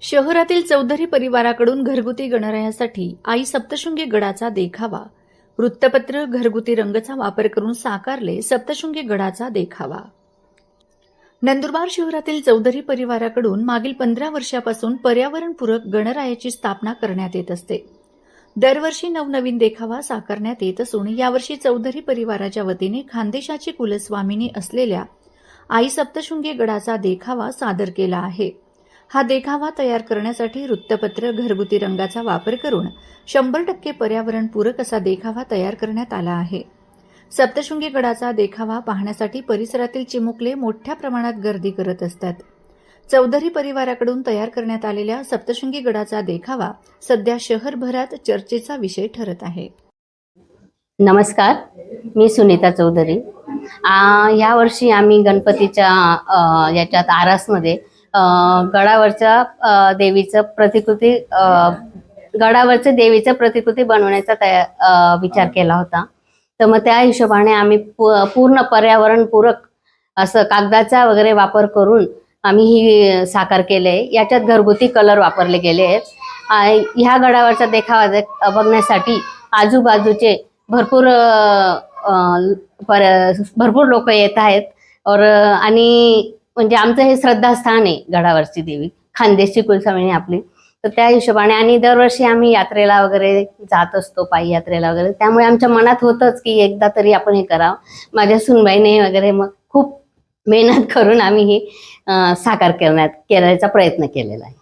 शहरातील चौधरी परिवाराकडून घरगुती गणरायासाठी आई सप्तशृंगी गडाचा देखावा. वृत्तपत्र घरगुती रंगचा वापर करून साकारले सप्तशृंगी गडाचा देखावा. नंदुरबार शहरातील चौधरी परिवाराकडून मागील पंधरा वर्षापासून पर्यावरणपूरक गणरायाची स्थापना करण्यात येत असते. दरवर्षी नवनवीन देखावा साकारण्यात येत असून यावर्षी चौधरी परिवाराच्या वतीने खानदेशाची कुलस्वामिनी असलेल्या आई सप्तशृंगी गडाचा देखावा सादर केला आहे. हा देखावा तयार करण्यासाठी वृत्तपत्र घरगुती रंगाचा वापर करून शंभर टक्के पर्यावरणपूरक असा देखावा तयार करण्यात आला आहे. सप्तशृंगी गडाचा देखावा पाहण्यासाठी परिसरातील चिमुकले मोठ्या प्रमाणात गर्दी करत असतात. चौधरी परिवाराकडून तयार करण्यात आलेल्या सप्तशृंगी गडाचा देखावा सध्या शहरभरात चर्चेचा विषय ठरत आहे. नमस्कार मी सुनीता चौधरी. यावर्षी आम्ही गणपतीच्या याच्यात आरासमध्ये गडावरच्या देवीचं प्रतिकृती अ, गडावरच्या देवीचं प्रतिकृती बनवण्याचा तया विचार केला होता. तर मग त्या हिशोबाने आम्ही पू- पूर्ण पर्यावरणपूरक असं कागदाचा वगैरे वापर करून आम्ही ही साकार केले. याच्यात घरगुती कलर वापरले गेले आहेत. ह्या गडावरचा देखावा बघण्यासाठी आजूबाजूचे भरपूर पर भरपूर लोक येत आहेत. और आणि म्हणजे आमचं हे श्रद्धास्थान आहे गडावरची देवी. खानदेशची कुलस्वामिनी आपली. तर त्या हिशोबाने आणि दरवर्षी आम्ही यात्रेला वगैरे जात असतो पायी यात्रेला वगैरे. त्यामुळे आमच्या मनात होतंच की एकदा तरी आपण हे करावं. माझ्या सुनबाईने वगैरे मग खूप मेहनत करून आम्ही हे साकार करण्यात करायचा प्रयत्न केलेला आहे.